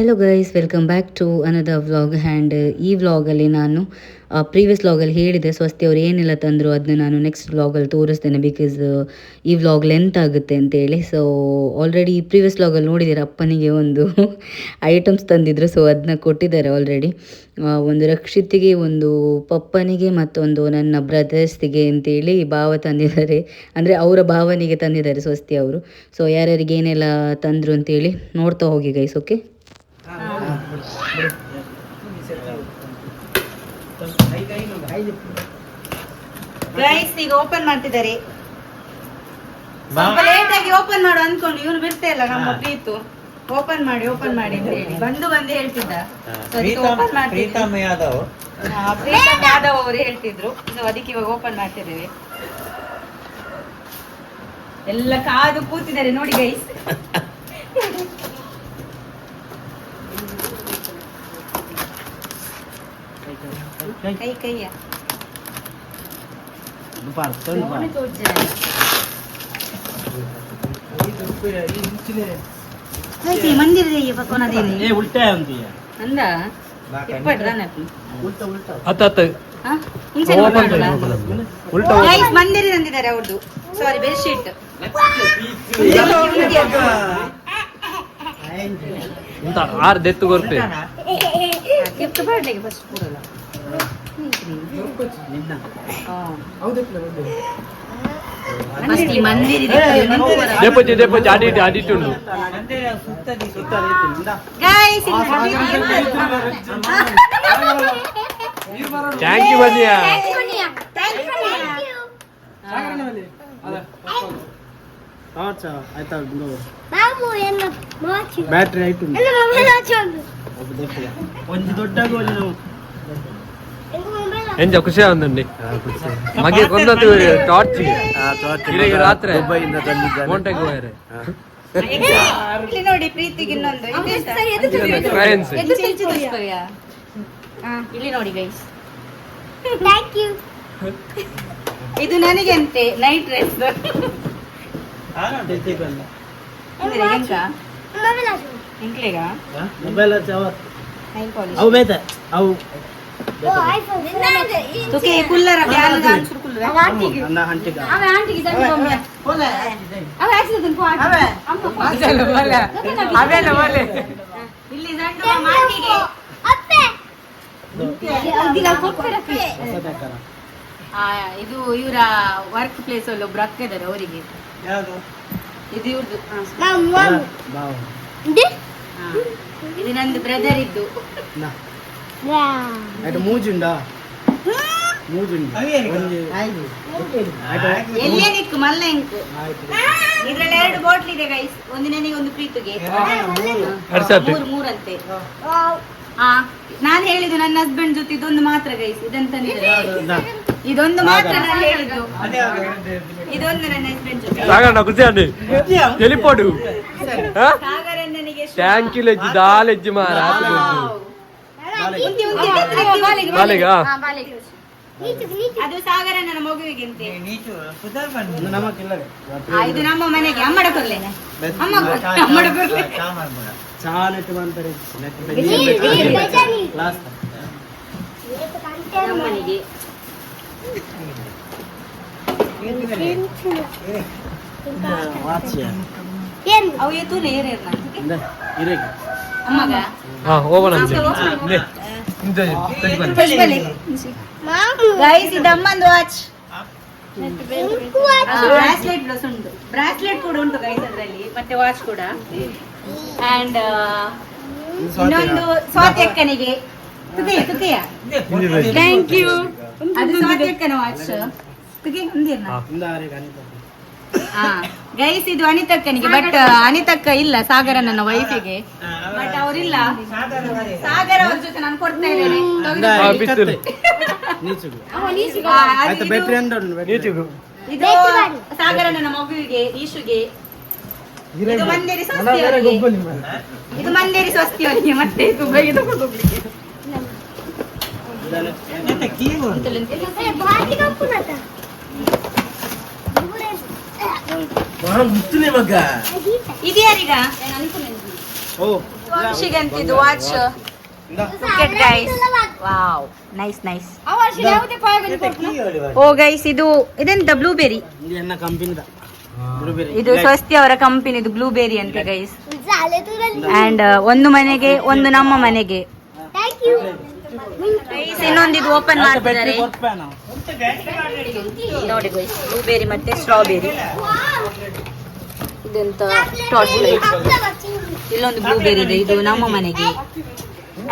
Hello guys welcome back to another vlog and ಈ ವ್ಲಾಗಲ್ಲಿ ನಾನು ಪ್ರೀವಿಯಸ್ ವ್ಲಾಗಲ್ಲಿ ಹೇಳಿದೆ ಸ್ವಸ್ತಿ ಅವ್ರು ಏನೆಲ್ಲ ತಂದರು ಅದನ್ನ ನಾನು ನೆಕ್ಸ್ಟ್ ವ್ಲಾಗಲ್ಲಿ ತೋರಿಸ್ತೇನೆ ಬಿಕಾಸ್ ಈ ವ್ಲಾಗ್ ಲೆಂತ್ ಆಗುತ್ತೆ ಅಂತೇಳಿ. ಸೊ ಆಲ್ರೆಡಿ ಪ್ರೀವಿಯಸ್ ವ್ಲಾಗಲ್ಲಿ ನೋಡಿದ್ದೀರ ಅಪ್ಪನಿಗೆ ಒಂದು ಐಟಮ್ಸ್ ತಂದಿದ್ರು. ಸೊ ಅದನ್ನ ಕೊಟ್ಟಿದ್ದಾರೆ ಆಲ್ರೆಡಿ ಒಂದು ರಕ್ಷಿತಿಗೆ, ಒಂದು ಪಪ್ಪನಿಗೆ ಮತ್ತೊಂದು ನನ್ನ ಬ್ರದರ್ಸ್ಗೆ ಅಂತೇಳಿ ಭಾವ ತಂದಿದ್ದಾರೆ. ಅಂದರೆ ಅವರ ಭಾವನಿಗೆ ತಂದಿದ್ದಾರೆ ಸ್ವಸ್ತಿ ಅವರು. ಸೊ ಯಾರ್ಯಾರಿಗೆ ಏನೆಲ್ಲ ತಂದರು ಅಂತೇಳಿ ನೋಡ್ತಾ ಹೋಗಿ ಗೈಸ್ ಓಕೆ ಗೈಸ್ ಈಗ ಓಪನ್ ಮಾಡ್ತಿದ್ದಾರೆ. ಸ್ವಲ್ಪ ಲೇಟ್ ಆಗಿ ಓಪನ್ ಮಾಡು ಅನ್ಕೊಂಡು ಇವನು ಬಿಡ್ತಾ ಇಲ್ಲ ನಮ್ಮ ಪ್ರೀತು ಓಪನ್ ಮಾಡಿ ಓಪನ್ ಮಾಡಿ ಅಂತ ಹೇಳಿ. ಬಂದು ಬಂದು ಹೇಳ್ತಿದ್ದ. ಓಪನ್ ಪ್ರೀತಮ್ ಯಾದವ್ ಪ್ರೀತಮ್ ಯಾದವ್ ಅವರು ಹೇಳ್ತಿದ್ರು. ಸೊ ಅದಕ್ಕೆ ಇವಾಗ ಓಪನ್ ಮಾಡ್ತಿದ್ದೇವೆ. ಎಲ್ಲ ಕಾದು ಕೂತಿದ್ದಾರೆ. ನೋಡಿ ಗೈಸ್ ಕೈ ಕೈಯ. ಮಂದಿರ ಉಲ್ಟಾ ಅಂದ? ಮಂದಿರ ತಂದಿದ್ದಾರೆ ಅವ್ರದ್ದು ಸಾರಿ ಬೆಡ್ ಶೀಟ್ ಇಂತ ಆರು ದೆತ್ತು ಕೊರ್ಪೆ ಗಿಫ್ಟ್ ಬರ್ಡೇಗೆ ಫಸ್ಟ್ ಕೊಡಲ್ಲ. ಫಸ್ಟ್ ಈ ಮಂದಿರ ದೇಪಚ್ಚಿ ದೇಪಚ್ಚಿ ಆಡಿಟ್ಟು ಆಡಿಟ್ಟುಂಡು ಸುತ್ತದಿ ಸುತ್ತದಿ ಗೈಸ್ ಥ್ಯಾಂಕ್ ಯು ಬನ್ನಿಯಾ ಆಯ್ತಾ ಬಾಬು ಎಲ್ಲ ಮಾಚು ಬ್ಯಾಟ್ರಿ ಆಯ್ತು ಎಲ್ಲ ಮೊಬೈಲ್ ಹಾಚೋದು ಒಂದು ದೊಡ್ಡ ಮೊಬೈಲ್ ಖುಷಿ ಆಗುಂದಂడి ಮಗೆ ಕೊಂದದ್ದು ಟಾರ್ಚ್ ಇಲ್ಲಿಗೆ ರಾತ್ರಿ ದುಬೈಯಿಂದ ತಂದಿದ್ದಾರೆ ಮೋಂಟೆಗೆ ಗೋಯರೆ ಇಲ್ಲಿ ನೋಡಿ ಪ್ರೀತಿಗೆ ಇನ್ನೊಂದು ಇಲ್ಲಿ ನೋಡಿ ಗೈಸ್ ಥ್ಯಾಂಕ್ ಯು ಇದು ನನಗೆ ಅಂತೆ ನೈಟ್ ಡ್ರೆಸ್ ಇಲ್ಲಿ ಅಪ್ಪೆ ಕೊಡ್ತಾರೆ ಆ, ಇದು ಇವರ ವರ್ಕ್ ಪ್ಲೇಸ್ ಅಲ್ಲಿ ಒಬ್ರು ಅಕ್ಕ ಇದ್ದಾರೆ ಅವರಿಗೆ. ಯಾವುದು? ಇದು ಇವ್ರದ್ದು ಇದು ನಂದು ಬ್ರದರ್ ಇದ್ದು. అటు మూజుందా మూజుంది ಎಲ್ಲೇ ನಿಕ್ಕು ಮಲ್ಲೆ ಇಂಕು ಇದ್ರಲ್ಲಿ ಎರಡು ಬಾಟ್ಲ್ ಇದೆ ಗೈಸ್ ಒಂದು ನೆನೆಗೆ ಒಂದು ಪ್ರೀತಿಗೆ. ಮೂರು. ಮೂರಂತೆ. ಆ ನಾನು ಹೇಳಿದ ನನ್ನ ಹಸ್ಬೆಂಡ್ ಜೊತೆ ಇದೊಂದು ಮಾತ್ರ ಗೈಸ್ ಇದಂತ ಇದೊಂದು ಮಾತ್ರ ನಾನು ಹೇಳಿದ್ದು. ಇದೊಂದು ನನ್ನ ಹಸ್ಬೆಂಡ್ ಜೊತೆ. ಸಾಗಣ್ಣ ಕುಸಿಯಣ್ಣೆ ಎಲಿಪೋಡು ಸಾಗರಣ್ಣನಿಗೆ ಥ್ಯಾಂಕ್ ಯು ಲೆಜ್ಜಿ. ದಾಲೆಜ್ಜಿ ಮಾರಾ ಬಾಲೆಗಾ. ಅದು ಸಾಗರ ನನ್ನ ಆ, ಇದು ನಮ್ಮ ಮನೆಗೆ. ಅಮ್ಮಡ ಕೊರ್ಲೆ ಅಮ್ಮ ಅಮ್ಮಡ ಕೊರ್ಲೆ ನಮ್ಮನೆಗೆ. ಅವು ಎತ್ತೂಲೆ ಏರೇರ್ ಅಮ್ಮಗ. ಹಾ ಹೋಗೋಣ ಅಂತೆ ಮಾಮು ಗೈಸ್ ಇದು ಅಮ್ಮಂದು ವಾಚ್ ಇಂಕು ಹಾಚು ಬ್ರಾಸ್ಲೆಟ್ ಪ್ಲಸ್ ಉಂಟು ಬ್ರಾಸ್ಲೆಟ್ ಕೂಡ ಉಂಟು ಗೈಸ್ ಅದರಲ್ಲಿ ಮತ್ತೆ ವಾಚ್ ಕೂಡ ಅಂಡ್ ಇನ್ನೊಂದು ಸ್ವಾತಿ ಅಕ್ಕನಿಗೆ. ತುಕೆಯ ತುಕೆಯ ಥ್ಯಾಂಕ್ ಯು ಅದು ಸ್ವಾತಿ ಅಕ್ಕನ ವಾಚ್ ತುಕೆ ಒಂದಿರ್ನ ಇಂದ ಆರೆಗ ಅನಿತ ಗೈಸ್ ಇದು ಅನಿತಕ್ಕನಿಗೆ ಬಟ್ ಅನಿತಕ್ಕ ಇಲ್ಲ ಸಾಗರ ನನ್ನ ವೈಫಿಗೆ ಬಟ್ ಅವರಿಲ್ಲ. ಸಾಗರ ಅವ್ರ. ಜೊತೆ ನಾನು ಕೊಡ್ತಾ ಇದ್ದೇನೆ. ಇಂದ ಸಾಗರ ನನ್ನ ಮಗುವಿಗೆ ಈಶುಗೆ. ಇದು ಮಂದೇರಿ ಸ್ವಸ್ತಿಯವರಿಗೆ. ಇದು ಮಂದಿರಿ ಸ್ವಸ್ತಿಯವರಿಗೆ ಮತ್ತೆ ನಟ ಮುತ್ತುನೆ ಮಗ. ಇದು ಯಾರೀಗ ಓ watch look guys wow nice nice oh guys ಇದು ಇದೆಂತ ಬ್ಲೂಬೆರಿ ಇದು ಸ್ವಸ್ತಿ ಅವರ ಕಂಪನಿದು ಬ್ಲೂಬೆರಿ ಅಂತ ಗೈಸ್ ಅಂಡ್ ಒಂದು ಮನೆಗೆ ಒಂದು ನಮ್ಮ ಮನೆಗೆ. ಇನ್ನೊಂದು ಇದು ಓಪನ್ ಮಾಡ್ತಿದ್ದಾರೆ. ನೋಡಿ ಗೈಸ್ ಬ್ಲೂಬೆರಿ ಮತ್ತೆ ಸ್ಟ್ರಾಬೆರಿ ಇದೆಂತ ಟಾರ್ಚ್ ಲೈಟ್ ಇಲ್ಲೊಂದು ಬ್ಲೂಬೆರಿ ಇದೆ, ಇದು ನಮ್ಮ ಮನೆಗೆ.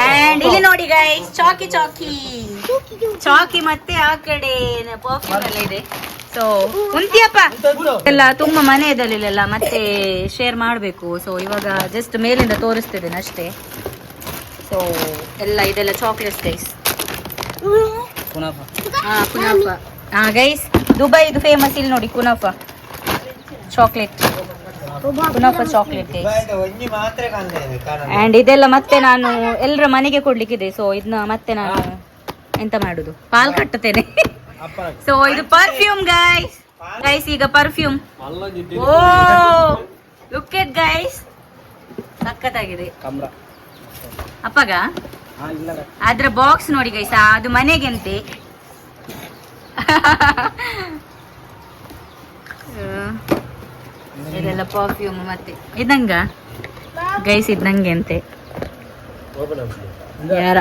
ಅಂಡ್ ಇಲ್ಲಿ ನೋಡಿ ಗೈಸ್ ಚಾಕಿ ಚಾಕಿ ಚಾಕಿ ಮತ್ತೆ ಆ ಕಡೆ ಪರ್ಫ್ಯೂಮ್ ಇದೆ. ಸೊ ಕುಂತಿಯಪ್ಪ ಎಲ್ಲ ತುಂಬಾ ಮನೆ ಇದಲ್ಲೆಲ್ಲ ಮತ್ತೆ ಶೇರ್ ಮಾಡಬೇಕು. ಸೊ ಇವಾಗ ಜಸ್ಟ್ ಮೇಲಿಂದ ತೋರಿಸ್ತಿದ್ದೇನೆ ಅಷ್ಟೇ. ಸೊ ಎಲ್ಲ ಇದೆಲ್ಲ ಚಾಕ್ಲೇಟ್ಸ್ ಗೈಸ್ ಕುನಾಫ. ಹಾ ಕುನಾಫ. ಹಾ ಗೈಸ್ ದುಬೈದು ಫೇಮಸ್ ಇಲ್ಲಿ ನೋಡಿ kunafa. Chocolate kunafa chocolate guys and ಇದೆಲ್ಲ ಮತ್ತೆ ನಾನು ಎಲ್ಲರ ಮನೆಗೆ ಕೊಡ್ಲಿಕ್ಕಿದೆ. ಸೊ ಇದನ್ನ ಮತ್ತೆ ನಾನು ಎಂತ ಮಾಡುದು? ಪಾಲ್ ಕಟ್ಟುತ್ತೇನೆ. ಅಪ್ಪ. ಸೊ ಇದು ಪರ್ಫ್ಯೂಮ್ ಗೈಸ್ ಗೈಸ್ ಈಗ perfume oh look at guys ಸಕ್ಕತ್ತಾಗಿದೆ ಕಮ್ರ. ಅಪ್ಪಗ? ಅದ್ರ ಬಾಕ್ಸ್ ನೋಡಿ ಗೈಸ ಅದು ಮನೆಗೆಂತೆ. ಇದೆಲ್ಲ ಪರ್ಫ್ಯೂಮ್ ಮತ್ತೆ. ಇದಂಗ ಗೈಸ್ ಇದ್ದಂಗೆ ಅಂತೆ ಯಾರ?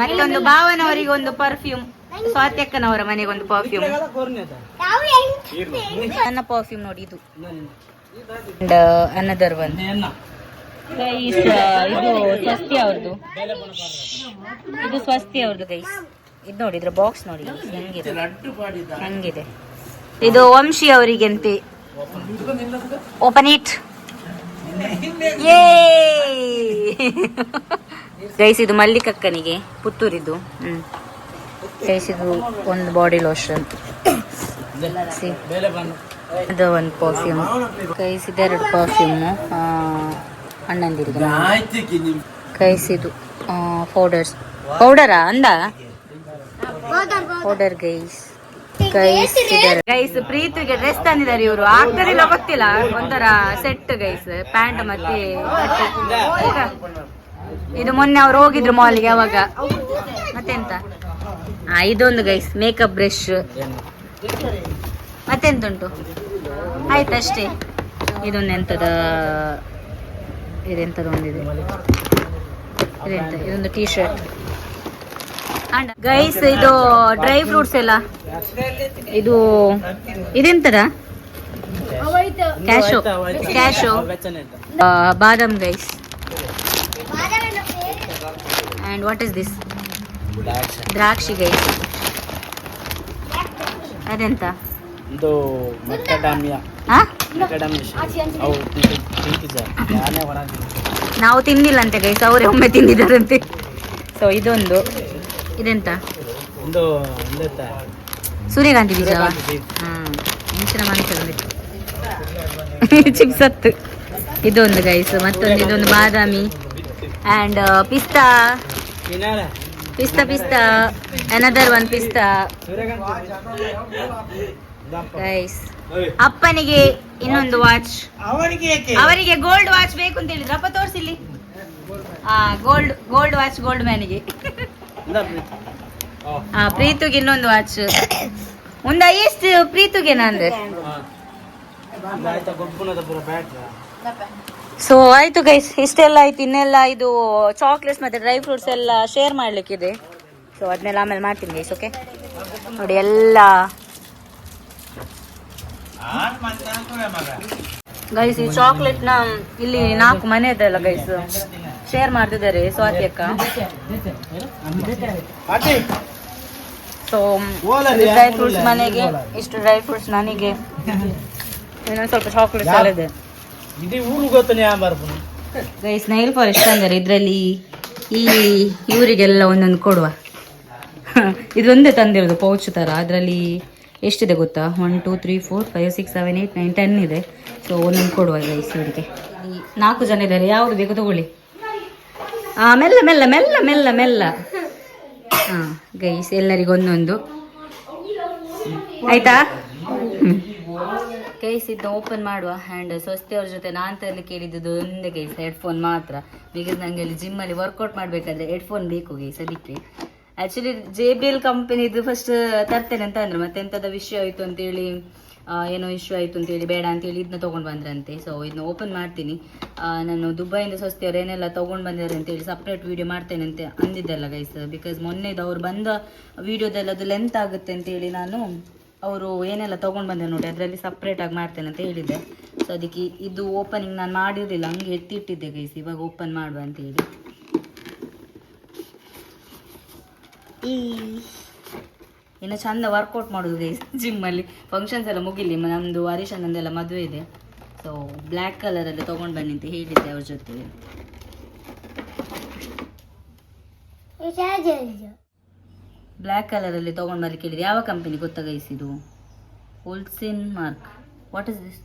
ಮತ್ತೊಂದು ಭಾವನವರಿಗೆ ಒಂದು ಪರ್ಫ್ಯೂಮ್ ಸ್ವಾತ್ಯಕ್ಕನವರ ಮನೆಗೆ ಒಂದು ಪರ್ಫ್ಯೂಮ್ ನನ್ನ ಪರ್ಫ್ಯೂಮ್ ನೋಡಿ ಇದು. ಅಂಡ್ ಅನದರ್ ಒನ್ ಗೈಸ್ ಇದು ಸ್ವಸ್ತಿ ಅವ್ರದ್ದು ಇದು ಸ್ವಸ್ತಿ ಅವ್ರದ್ದು ಗೈಸ್ ಇದು ನೋಡಿದ್ರೆ ಬಾಕ್ಸ್ ನೋಡಿ ಹೆಂಗಿದೆ? ಹೆಂಗಿದೆ? ಇದು ವಂಶಿ ಅವರಿಗೆಂತೆ ಓಪನ್ ಇಟ್ ಗೈಸ್ ಇದು ಮಲ್ಲಿಕಕ್ಕನಿಗೆ, ಪುತ್ತೂರಿದ್ದು. ಹ್ಮ್. ಗೈಸ್ ಇದು ಒಂದು ಬಾಡಿ ಲೋಷನ್ ಅದು ಒಂದು ಪರ್ಫ್ಯೂಮ್ ಗೈಸ್ ಇದೆರಡು ಪರ್ಫ್ಯೂಮ್ ಅಣ್ಣಂದಿರಿಗೆ ಕೈಸಿದು ಪೌಡರ್ಸ್ ಪೌಡರಾ ಅಂದ? ಪೌಡರ್ ಗೈಸ್ ಗೈಸ್ ಗೈಸ್ ಪ್ರೀತಿಗೆ ಡ್ರೆಸ್ ತಂದಿದ್ದಾರೆ ಇವರು. ಆಗ್ತದಿಲ್ಲ ಗೊತ್ತಿಲ್ಲ. ಒಂಥರ ಸೆಟ್ ಗೈಸ್ ಪ್ಯಾಂಟ್ ಮತ್ತೆ ಇದು ಮೊನ್ನೆ ಅವ್ರು ಹೋಗಿದ್ರು ಮಾಲ್ಗೆ ಅವಾಗ. ಮತ್ತೆಂತ? ಆ ಇದೊಂದು ಗೈಸ್ ಮೇಕಪ್ ಬ್ರಷ್ ಮತ್ತೆಂತುಂಟು? ಆಯ್ತಷ್ಟೇ. ಇದೊಂದು ಎಂತದ ಒಂದಿದೆ. ಇದೆಂತ ಇದೊಂದು ಟೀ ಶರ್ಟ್ ಅಂಡ್ ಗೈಸ್ ಇದು ಡ್ರೈ ಫ್ರೂಟ್ಸ್ ಎಲ್ಲ. ಇದು ಇದೆಂತದ? Cashew cashew badam guys and what is this ದ್ರಾಕ್ಷಿ ಗೈಸ್ ಅದೆಂತ? ಇದು ನಾವು ತಿಂದಿಲ್ಲ ಅಂತೆ ಗೈಸ್ ಅವರೇ ಒಮ್ಮೆ ತಿಂದಿದ್ದಾರಂತೆ. ಸೊ ಇದೊಂದು. ಇದೆಂತ? ಸೂರ್ಯಕಾಂತಿ ಬೀಜ. ಹ್ಮ್ ಹೆಂಚಿನ ಮನಸ್ಸಲ್ಲಿ ಚಿಪ್ಸ್ ಹತ್ತು ಇದೊಂದು ಗೈಸ್ ಮತ್ತೊಂದು ಇದೊಂದು ಬಾದಾಮಿ ಆ್ಯಂಡ್ ಪಿಸ್ತಾ. ತಿನ್ನಾಳ ಪಿಸ್ತಾ ಪಿಸ್ತಾ. ಅನದರ್ ಒನ್ ಪಿಸ್ತಾ. ಗೈಸ್ ಅಪ್ಪನಿಗೆ ಇನ್ನೊಂದು ವಾಚ್ ಅವರಿಗೆ ಅವರಿಗೆ ಗೋಲ್ಡ್ ವಾಚ್ ಬೇಕು ಅಂತ ಹೇಳಿದ್ರು. ಅಪ್ಪ ತೋರಿಸಿಲ್ಲಿ ಆ ಗೋಲ್ಡ್ ಗೋಲ್ಡ್ ವಾಚ್ ಗೋಲ್ಡ್ ಮ್ಯಾನಿಗೆ ಆ. ಪ್ರೀತುಗೆ ಇನ್ನೊಂದು ವಾಚ್ ಒಂದ ಎಷ್ಟು ಪ್ರೀತುಗೆ ನಂದು. ಆಯ್ತಾ ಗೊಬ್ಬನದ ಪೂರ ಬ್ಯಾಟ್ ಸೊ ಆಯ್ತು ಗೈಸ್ ಇಷ್ಟೆಲ್ಲ ಆಯ್ತು. ಇನ್ನೆಲ್ಲ ಇದು ಚಾಕ್ಲೇಟ್ಸ್ ಮತ್ತೆ ಡ್ರೈ ಫ್ರೂಟ್ಸ್ ಎಲ್ಲ ಶೇರ್ ಮಾಡ್ಲಿಕ್ಕಿದೆ. ಸೊ ಅದನ್ನೆಲ್ಲ ಆಮೇಲೆ ಮಾಡ್ತೀನಿ ಗೈಸ್ ಓಕೆ ನೋಡಿ ಎಲ್ಲ ಗೈಸ್ ಈ ಚಾಕ್ಲೇಟ್ನ ಇಲ್ಲಿ ನಾಲ್ಕು ಮನೆ ಇದೆ ಅಲ್ಲ ಗೈಸ್ ಶೇರ್ ಮಾಡ್ತಿದ್ದಾರೆ ಸ್ವಾತಿ ಅಕ್ಕ. ಸೊ ಡ್ರೈ ಫ್ರೂಟ್ಸ್ ಮನೆಗೆ ಇಷ್ಟು ಡ್ರೈ ಫ್ರೂಟ್ಸ್ ನನಗೆ. ಇನ್ನೊಂದು ಸ್ವಲ್ಪ ಚಾಕ್ಲೇಟ್ ಎಲ್ಲ ಇದೆ ಗೈಸ್ ನೈಲ್ ಫಾರೆಸ್ಟ್ ಅಂದರೆ ಇದರಲ್ಲಿ ಈ ಇವರಿಗೆಲ್ಲ ಒಂದೊಂದು ಕೊಡುವ. ಇದೊಂದೇ ತಂದಿರೋದು ಪೌಚ್ ತರ. ಅದರಲ್ಲಿ ಎಷ್ಟಿದೆ ಗೊತ್ತಾ? One two three four five six seven eight nine ten ಇದೆ. ಸೊ ಒಂದೊಂದು ಕೊಡುವ ಗೈಸ್ ಇವರಿಗೆ ನಾಲ್ಕು ಜನ ಇದ್ದಾರೆ. ಯಾವುದು ಬೇಕು ತಗೊಳ್ಳಿ. ಹಾಂ ಮೆಲ್ಲ ಮೆಲ್ಲ ಮೆಲ್ಲ ಮೆಲ್ಲ ಮೆಲ್ಲ. ಹಾಂ ಗೈಸ್ ಎಲ್ಲರಿಗೂ ಒಂದೊಂದು. ಆಯ್ತಾ? ಕೇಸ್ ಇದನ್ನ ಓಪನ್ ಮಾಡುವ. ಹ್ಯಾಂಡ್ ಸ್ವಸ್ತಿ ಅವ್ರ ಜೊತೆ ನಾನು ತರಲಿ ಕೇಳಿದ್ದು ಒಂದೇ ಗೈಸ್ ಹೆಡ್ಫೋನ್ ಮಾತ್ರ. ಬಿಕಾಸ್ ನನಗೆ ಅಲ್ಲಿ ಜಿಮ್ಮಲ್ಲಿ ವರ್ಕೌಟ್ ಮಾಡಬೇಕಾದ್ರೆ ಹೆಡ್ಫೋನ್ ಬೇಕು ಗೈಸ್ ಅದಕ್ಕೆ. ಆ್ಯಕ್ಚುಲಿ ಜೆ ಬಿ ಎಲ್ ಕಂಪನಿದು ಫಸ್ಟ್ ತರ್ತೇನೆ ಅಂತ ಅಂದ್ರೆ. ಮತ್ತೆ ಎಂತದ ವಿಷಯ ಆಯಿತು ಅಂತೇಳಿ ಏನೋ ಇಶ್ಯೂ ಆಯಿತು ಅಂತೇಳಿ, ಬೇಡ ಅಂತೇಳಿ ಇದನ್ನ ತೊಗೊಂಡು ಬಂದ್ರಂತೆ. ಸೊ ಇದನ್ನ ಓಪನ್ ಮಾಡ್ತೀನಿ. ನಾನು ದುಬೈಯಿಂದ ಸ್ವಸ್ತಿಯವ್ರು ಏನೆಲ್ಲ ತೊಗೊಂಡು ಬಂದಿದ್ದಾರೆ ಅಂತೇಳಿ ಸಪ್ರೇಟ್ ವೀಡಿಯೋ ಮಾಡ್ತೇನೆ ಅಂತ ಅಂದಿದ್ದಲ್ಲ ಗೈಸ್ ಬಿಕಾಸ್ ಮೊನ್ನೆದು ಅವ್ರು ಬಂದ ವೀಡಿಯೋದಲ್ಲಿ ಅದು ಲೆಂತ್ ಆಗುತ್ತೆ ಅಂತೇಳಿ ನಾನು ಅವರು ಏನೆಲ್ಲ ತೊಗೊಂಡು ಬಂದೆ ನೋಡಿ, ಅದರಲ್ಲಿ ಸಪ್ರೇಟಾಗಿ ಮಾಡ್ತೇನೆ ಅಂತ ಹೇಳಿದ್ದೆ. ಸೊ ಅದಕ್ಕೆ ಇದು ಓಪನಿಂಗ್ ನಾನು ಮಾಡಿರಲಿಲ್ಲ, ಹಂಗೆ ಎತ್ತಿಟ್ಟಿದ್ದೆ ಗೈಸ್ ಇವಾಗ ಓಪನ್ ಮಾಡುವ ಅಂತೇಳಿ. ಇನ್ನು ಚಂದ ವರ್ಕೌಟ್ ಮಾಡೋದು ಗೈಸ್ ಜಿಮ್ಮಲ್ಲಿ ಫಂಕ್ಷನ್ಸ್ ಎಲ್ಲ ಮುಗಿಲಿ ನಮ್ಮದು ಹರೀಶನಂದೆಲ್ಲ ಮದುವೆ ಇದೆ. ಸೊ ಬ್ಲ್ಯಾಕ್ ಕಲರಲ್ಲಿ ತೊಗೊಂಡು ಬನ್ನಿ ಅಂತ ಹೇಳಿದ್ದೆ ಅವ್ರ ಜೊತೆ. ಬ್ಲ್ಯಾಕ್ ಕಲರಲ್ಲಿ ತೊಗೊಂಡು ಬರ್ಲಿಕ್ಕೆ ಹೇಳಿದೆ ಯಾವ ಕಂಪನಿ ಗೊತ್ತಾ ಗೈಸ್ ಇದು wholesale mark what is this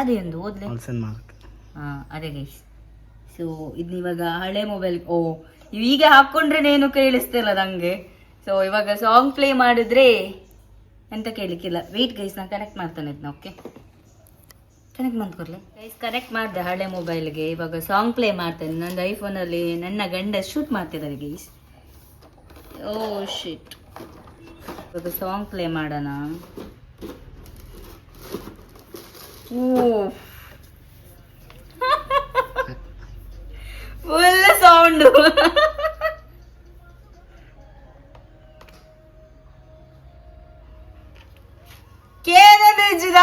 ಅದೇ ಒಂದು ಓದ್ಲೆ ಮಾರ್ಕ್ ಹಾಂ ಅದೇ ಗೈಸ್ ಸೊ ಇದು ಇವಾಗ ಹಳೆ ಮೊಬೈಲ್ ಓ ಈಗ ನೇನು ಕೇಳಿಸ್ತಿಲ್ಲ ನನಗೆ ಸೊ ಇವಾಗ ಸಾಂಗ್ ಪ್ಲೇ ಮಾಡಿದ್ರೆ ಎಂತ ಕೇಳಲಿಕ್ಕಿಲ್ಲ ವೆಯ್ಟ್ ಗೈಸ್ ನಾನು ಕನೆಕ್ಟ್ ಮಾಡ್ತಾನೆ ಇದನ್ನ ಓಕೆ ಕನೆಕ್ಟ್ ಮಾಡ್ಕೊಡ್ಲೆ? ಗೈಸ್ ಕನೆಕ್ಟ್ ಮಾಡಿದೆ ಹಳೆ ಮೊಬೈಲ್ಗೆ ಇವಾಗ ಸಾಂಗ್ ಪ್ಲೇ ಮಾಡ್ತೇನೆ. ನಂದು ಐಫೋನಲ್ಲಿ ನನ್ನ ಗಂಡ ಶೂಟ್ ಮಾಡ್ತಿದ್ದಾರೆ ಗೈಸ್ ಓ ಶಿಟ್ ಇವಾಗ ಸಾಂಗ್ ಪ್ಲೇ ಮಾಡೋಣ. ಓ ಸೌಂಡು ಕೇನದು ಇಜ್ಜಿದ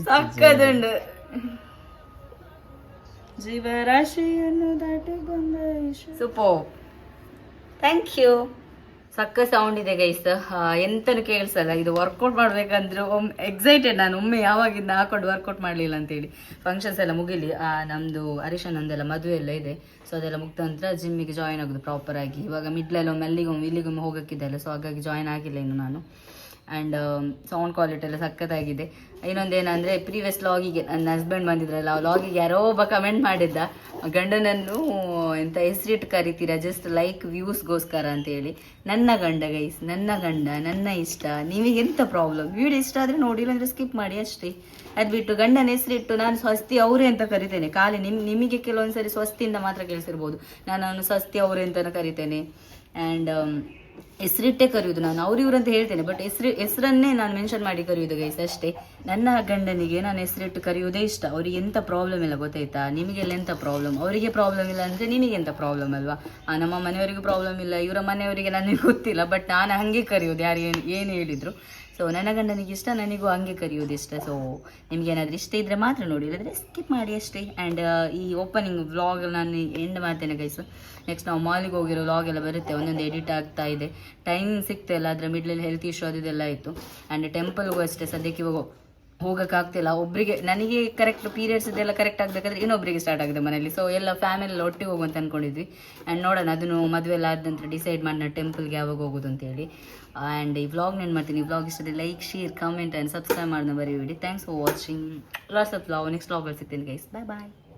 ಸಕ್ಕದುಂಡು ಜೀವರಾಶಿಯನ್ನು ದಾಟಿ ಬಂದ ಸೂಪೋ ಥ್ಯಾಂಕ್ ಯು ಸಕ್ಕ ಸೌಂಡ್ ಇದೆ ಗೈಸ್ ಎಂತನೂ ಕೇಳಿಸಲ್ಲ. ಇದು ವರ್ಕೌಟ್ ಮಾಡ್ಬೇಕಂದ್ರೆ ಒಮ್ಮೆ ಎಕ್ಸೈಟೆಡ್ ನಾನು. ಒಮ್ಮೆ ಯಾವಾಗಿಂದ ಹಾಕೊಂಡು ವರ್ಕೌಟ್ ಮಾಡಲಿಲ್ಲ ಅಂತೇಳಿ. ಫಂಕ್ಷನ್ಸ್ ಎಲ್ಲ ಮುಗಿಲಿ. ಆ, ನಮ್ದು ಅಂದೆಲ್ಲ ಮದುವೆ ಎಲ್ಲ ಇದೆ. ಸೊ ಅದೆಲ್ಲ ಮುಗ್ದ ನಂತರ ಜಿಮ್ಮಿಗೆ ಜಾಯಿನ್ ಆಗೋದು ಪ್ರಾಪರ್ ಆಗಿ. ಇವಾಗ ಮಿಡ್ಲಲ್ಲಿ ಒಮ್ಮೆ ಅಲ್ಲಿಗೊಮ್ಮೆ ಇಲ್ಲಿಗೊಮ್ಮೆ ಹೋಗೋಕ್ಕಿದ್ದೆಲ್ಲ ಸೊ ಹಾಗಾಗಿ ಜಾಯಿನ್ ಆಗಿಲ್ಲ ಇನ್ನು ನಾನು. ಆ್ಯಂಡ್ ಸೌಂಡ್ ಕ್ವಾಲಿಟಿ ಎಲ್ಲ ಸಖತ್ತಾಗಿದೆ. ಇನ್ನೊಂದೇನಂದರೆ ಪ್ರೀವಿಯಸ್ ಲಾಗಿಗೆ ನನ್ನ ಹಸ್ಬೆಂಡ್ ಬಂದಿದ್ರಲ್ಲ, ಆ ಲಾಗಿಗೆ ಯಾರೋ ಒಬ್ಬ ಕಮೆಂಟ್ ಮಾಡಿದ್ದ. ಗಂಡನನ್ನು, ಎಂತ ಹೆಸರಿಟ್ಟು ಕರಿತೀರಾ ಜಸ್ಟ್ ಲೈಕ್ ವ್ಯೂಸ್ಗೋಸ್ಕರ ಅಂತೇಳಿ. ನನ್ನ ಗಂಡ ಗೈಸ್ ನನ್ನ ಗಂಡ, ನನ್ನ ಇಷ್ಟ, ನಿಮಗೆ ಎಂತ ಪ್ರಾಬ್ಲಮ್ ವೀಡಿಯೋ ಇಷ್ಟ ಆದರೆ ನೋಡಿ, ಇಲ್ಲಾಂದ್ರೆ ಸ್ಕಿಪ್ ಮಾಡಿ ಅಷ್ಟೇ. ಅದು ಬಿಟ್ಟು ಗಂಡನ ಹೆಸರಿಟ್ಟು ನಾನು ಸ್ವಸ್ತಿ ಅವರೇ ಅಂತ ಕರಿತೇನೆ. ಖಾಲಿ ನಿಮ್, ನಿಮಗೆ ಕೆಲವೊಂದ್ಸರಿ ಸ್ವಸ್ತಿಯಿಂದ ಮಾತ್ರ ಕೇಳಿಸಿರ್ಬೋದು. ನಾನು ಸ್ವಸ್ತಿ ಅವರೇ ಅಂತ ಕರಿತೇನೆ. ಆ್ಯಂಡ್ ಹೆಸರಿಟ್ಟೆ ಕರೆಯುವುದು ನಾನು ಅವ್ರು ಇವ್ರು ಅಂತ ಹೇಳ್ತೇನೆ ಬಟ್ ಹೆಸರು, ಹೆಸರನ್ನೇ ನಾನು ಮೆನ್ಷನ್ ಮಾಡಿ ಕರೆಯುವುದು ಗೈಸ್ ಅಷ್ಟೇ. ನನ್ನ ಗಂಡನಿಗೆ ನಾನು ಹೆಸರಿಟ್ಟು ಕರೆಯುವುದೇ ಇಷ್ಟ. ಅವ್ರಿಗೆ ಎಂಥ ಪ್ರಾಬ್ಲಮ್ ಇಲ್ಲ ಗೊತ್ತಾಯ್ತಾ? ನಿಮಗೆಲ್ಲ ಎಂಥ ಪ್ರಾಬ್ಲಮ್ ಅವರಿಗೆ ಪ್ರಾಬ್ಲಮ್ ಇಲ್ಲ ಅಂದರೆ ನಿಮಗೆ ಎಂತ ಪ್ರಾಬ್ಲಮ್ ಅಲ್ವಾ? ನಮ್ಮ ಮನೆಯವರಿಗೂ ಪ್ರಾಬ್ಲಮ್ ಇಲ್ಲ, ಇವರ ಮನೆಯವರಿಗೆ ನನಗೆ ಗೊತ್ತಿಲ್ಲ ಬಟ್ ನಾನು ಹಾಗೆ ಕರೆಯೋದು ಯಾರು ಏನು ಏನು ಹೇಳಿದ್ರು. ಸೊ ನನ್ನ ಗಂಡನಿಗೆ ಇಷ್ಟ ನನಗೂ ಹಂಗೆ ಕರೆಯೋದು ಇಷ್ಟ ಸೊ ನಿಮ್ಗೆ ಏನಾದರೂ ಇಷ್ಟ ಇದ್ದರೆ ಮಾತ್ರ ನೋಡಿ. ಇಲ್ಲದ್ರೆ ಸ್ಕಿಪ್ ಮಾಡಿ ಅಷ್ಟೇ. ಆ್ಯಂಡ್ ಈ ಓಪನಿಂಗ್ ವ್ಲಾಗ್ ನಾನು ಎಂಡ್ ಮಾಡ್ತೇನೆ ಗೈಸು ನೆಕ್ಸ್ಟ್ ನಾವು ಮಾಲಿಗೆ ಹೋಗಿರೋ ವ್ಲಾಗ್ ಎಲ್ಲ ಬರುತ್ತೆ. ಒಂದೊಂದು ಎಡಿಟ್ ಆಗ್ತಾ ಇದೆ. ಟೈಮ್ ಸಿಗ್ತಾ ಇಲ್ಲ. ಅದರ ಮಿಡ್ಲಲ್ಲಿ ಹೆಲ್ತ್ ಇಶ್ಯೂ ಅದೆಲ್ಲ ಇತ್ತು ಆ್ಯಂಡ್ ಟೆಂಪಲ್ಗೂ ಅಷ್ಟೇ. ಸದ್ಯಕ್ಕೆ ಇವಾಗ ಹೋಗೋಕ್ಕಾಗ್ತಿಲ್ಲ. ಒಬ್ಬರಿಗೆ ನನಗೆ ಕರೆಕ್ಟ್ ಪೀರಿಯಡ್ಸ್ ಇದೆಲ್ಲ ಕರೆಕ್ಟ್ ಆಗಬೇಕಾದ್ರೆ ಇನ್ನೊಬ್ಬರಿಗೆ ಸ್ಟಾರ್ಟ್ ಆಗಿದೆ ಮನೆಯಲ್ಲಿ. ಸೊ ಎಲ್ಲ ಫ್ಯಾಮಿಲಿ ಎಲ್ಲ ಒಟ್ಟಿಗೆ ಹೋಗುವಂತ ಅಂದ್ಕೊಂಡಿದ್ವಿ ಆ್ಯಂಡ್ ನೋಡೋಣ, ಅದನ್ನು ಮದುವೆ ಎಲ್ಲ ಆದ ನಂತರ ಡಿಸೈಡ್ ಮಾಡೋಣ ಟೆಂಪಲ್ಗೆ ಯಾವಾಗ ಹೋಗೋದು ಅಂತೇಳಿ. ಆ್ಯಂಡ್ ಈ ವ್ಲಾಗ್ ನೆನ್ ಮಾಡ್ತೀನಿ. Vlog ಇಷ್ಟದೆ like share comment and subscribe ಮಾಡೋಣ ಬರೀ thanks for watching last of vlog next ವ್ಲಾಗಲ್ಲಿ ಸಿಗ್ತೀನಿ ಗೈಸ್ ಬಾಯ್ ಬಾಯ್